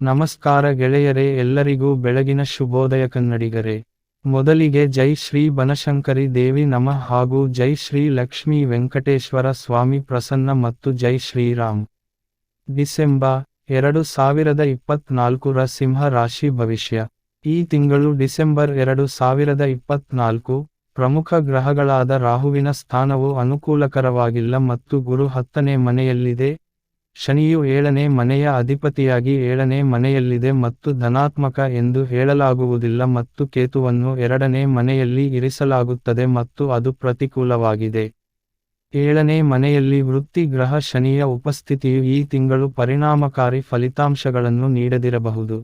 ನಮಸ್ಕಾರ ಗೆಳೆಯರೇ, ಎಲ್ಲರಿಗೂ ಬೆಳಗಿನ ಶುಭೋದಯ ಕನ್ನಡಿಗರೇ. ಮೊದಲಿಗೆ ಜೈ ಶ್ರೀ ಬನಶಂಕರಿ ದೇವಿ ನಮಃ ಹಾಗೂ ಜೈ ಶ್ರೀ ಲಕ್ಷ್ಮೀ ವೆಂಕಟೇಶ್ವರ ಸ್ವಾಮಿ ಪ್ರಸನ್ನ ಮತ್ತು ಜೈ ಶ್ರೀರಾಮ್. ಡಿಸೆಂಬರ್ ಎರಡು ಸಾವಿರದ ಇಪ್ಪತ್ನಾಲ್ಕರ ಸಿಂಹ ರಾಶಿ ಭವಿಷ್ಯ. ಈ ತಿಂಗಳು ಡಿಸೆಂಬರ್ ಎರಡು ಸಾವಿರದ ಇಪ್ಪತ್ನಾಲ್ಕು ಪ್ರಮುಖ ಗ್ರಹಗಳಾದ ರಾಹುವಿನ ಸ್ಥಾನವು ಅನುಕೂಲಕರವಾಗಿಲ್ಲ ಮತ್ತು ಗುರು ಹತ್ತನೇ ಮನೆಯಲ್ಲಿದೆ. ಶನಿಯು ಏಳನೇ ಮನೆಯ ಅಧಿಪತಿಯಾಗಿ ಏಳನೇ ಮನೆಯಲ್ಲಿದೆ ಮತ್ತು ಧನಾತ್ಮಕ ಎಂದು ಹೇಳಲಾಗುವುದಿಲ್ಲ ಮತ್ತು ಕೇತುವನ್ನು ಎರಡನೇ ಮನೆಯಲ್ಲಿ ಇರಿಸಲಾಗುತ್ತದೆ ಮತ್ತು ಅದು ಪ್ರತಿಕೂಲವಾಗಿದೆ. ಏಳನೇ ಮನೆಯಲ್ಲಿ ವೃತ್ತಿ ಗ್ರಹ ಶನಿಯ ಉಪಸ್ಥಿತಿಯು ಈ ತಿಂಗಳು ಪರಿಣಾಮಕಾರಿ ಫಲಿತಾಂಶಗಳನ್ನು ನೀಡದಿರಬಹುದು.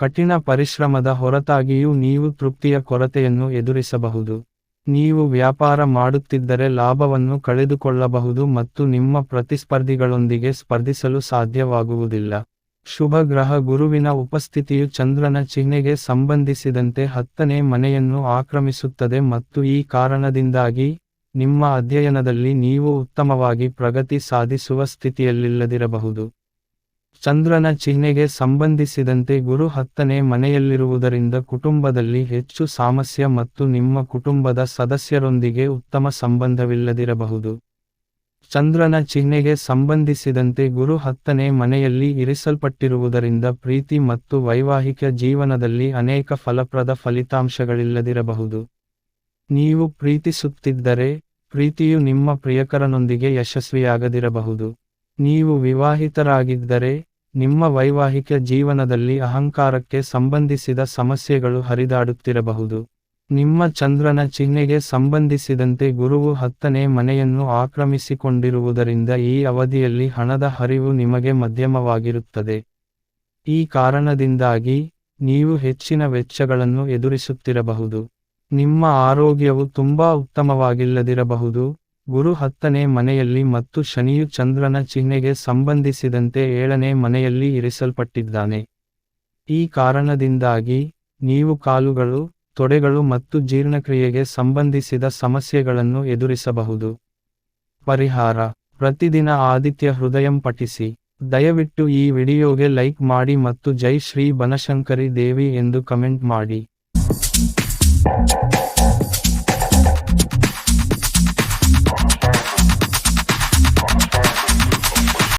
ಕಠಿಣ ಪರಿಶ್ರಮದ ಹೊರತಾಗಿಯೂ ನೀವು ತೃಪ್ತಿಯ ಕೊರತೆಯನ್ನು ಎದುರಿಸಬಹುದು. ನೀವು ವ್ಯಾಪಾರ ಮಾಡುತ್ತಿದ್ದರೆ ಲಾಭವನ್ನು ಕಳೆದುಕೊಳ್ಳಬಹುದು ಮತ್ತು ನಿಮ್ಮ ಪ್ರತಿಸ್ಪರ್ಧಿಗಳೊಂದಿಗೆ ಸ್ಪರ್ಧಿಸಲು ಸಾಧ್ಯವಾಗುವುದಿಲ್ಲ. ಶುಭ ಗ್ರಹ ಗುರುವಿನ ಉಪಸ್ಥಿತಿಯು ಚಂದ್ರನ ಚಿಹ್ನೆಗೆ ಸಂಬಂಧಿಸಿದಂತೆ ಹತ್ತನೇ ಮನೆಯನ್ನು ಆಕ್ರಮಿಸುತ್ತದೆ ಮತ್ತು ಈ ಕಾರಣದಿಂದಾಗಿ ನಿಮ್ಮ ಅಧ್ಯಯನದಲ್ಲಿ ನೀವು ಉತ್ತಮವಾಗಿ ಪ್ರಗತಿ ಸಾಧಿಸುವ ಸ್ಥಿತಿಯಲ್ಲಿಲ್ಲದಿರಬಹುದು. ಚಂದ್ರನ ಚಿಹ್ನೆಗೆ ಸಂಬಂಧಿಸಿದಂತೆ ಗುರು ಹತ್ತನೇ ಮನೆಯಲ್ಲಿರುವುದರಿಂದ ಕುಟುಂಬದಲ್ಲಿ ಹೆಚ್ಚು ಸಾಮಸ್ಯ ಮತ್ತು ನಿಮ್ಮ ಕುಟುಂಬದ ಸದಸ್ಯರೊಂದಿಗೆ ಉತ್ತಮ ಸಂಬಂಧವಿಲ್ಲದಿರಬಹುದು. ಚಂದ್ರನ ಚಿಹ್ನೆಗೆ ಸಂಬಂಧಿಸಿದಂತೆ ಗುರು ಹತ್ತನೇ ಮನೆಯಲ್ಲಿ ಇರಿಸಲ್ಪಟ್ಟಿರುವುದರಿಂದ ಪ್ರೀತಿ ಮತ್ತು ವೈವಾಹಿಕ ಜೀವನದಲ್ಲಿ ಅನೇಕ ಫಲಪ್ರದ ಫಲಿತಾಂಶಗಳಿಲ್ಲದಿರಬಹುದು. ನೀವು ಪ್ರೀತಿಸುತ್ತಿದ್ದರೆ, ಪ್ರೀತಿಯು ನಿಮ್ಮ ಪ್ರಿಯಕರನೊಂದಿಗೆ ಯಶಸ್ವಿಯಾಗದಿರಬಹುದು. ನೀವು ವಿವಾಹಿತರಾಗಿದ್ದರೆ, ನಿಮ್ಮ ವೈವಾಹಿಕ ಜೀವನದಲ್ಲಿ ಅಹಂಕಾರಕ್ಕೆ ಸಂಬಂಧಿಸಿದ ಸಮಸ್ಯೆಗಳು ಹರಿದಾಡುತ್ತಿರಬಹುದು. ನಿಮ್ಮ ಚಂದ್ರನ ಚಿಹ್ನೆಗೆ ಸಂಬಂಧಿಸಿದಂತೆ ಗುರುವು ಹತ್ತನೇ ಮನೆಯನ್ನು ಆಕ್ರಮಿಸಿಕೊಂಡಿರುವುದರಿಂದ ಈ ಅವಧಿಯಲ್ಲಿ ಹಣದ ಹರಿವು ನಿಮಗೆ ಮಧ್ಯಮವಾಗಿರುತ್ತದೆ. ಈ ಕಾರಣದಿಂದಾಗಿ, ನೀವು ಹೆಚ್ಚಿನ ವೆಚ್ಚಗಳನ್ನು ಎದುರಿಸುತ್ತಿರಬಹುದು. ನಿಮ್ಮ ಆರೋಗ್ಯವು ತುಂಬಾ ಉತ್ತಮವಾಗಿಲ್ಲದಿರಬಹುದು. ಗುರು ಹತ್ತನೇ ಮನೆಯಲ್ಲಿ ಮತ್ತು ಶನಿಯು ಚಂದ್ರನ ಚಿಹ್ನೆಗೆ ಸಂಬಂಧಿಸಿದಂತೆ ಏಳನೇ ಮನೆಯಲ್ಲಿ ಇರಿಸಲ್ಪಟ್ಟಿದ್ದಾನೆ. ಈ ಕಾರಣದಿಂದಾಗಿ ನೀವು ಕಾಲುಗಳು, ತೊಡೆಗಳು ಮತ್ತು ಜೀರ್ಣಕ್ರಿಯೆಗೆ ಸಂಬಂಧಿಸಿದ ಸಮಸ್ಯೆಗಳನ್ನು ಎದುರಿಸಬಹುದು. ಪರಿಹಾರ. ಪ್ರತಿದಿನ ಆದಿತ್ಯ ಹೃದಯಂ ಪಠಿಸಿ. ದಯವಿಟ್ಟು ಈ ವಿಡಿಯೋಗೆ ಲೈಕ್ ಮಾಡಿ ಮತ್ತು ಜೈ ಶ್ರೀ ಬನಶಂಕರಿ ದೇವಿ ಎಂದು ಕಮೆಂಟ್ ಮಾಡಿ.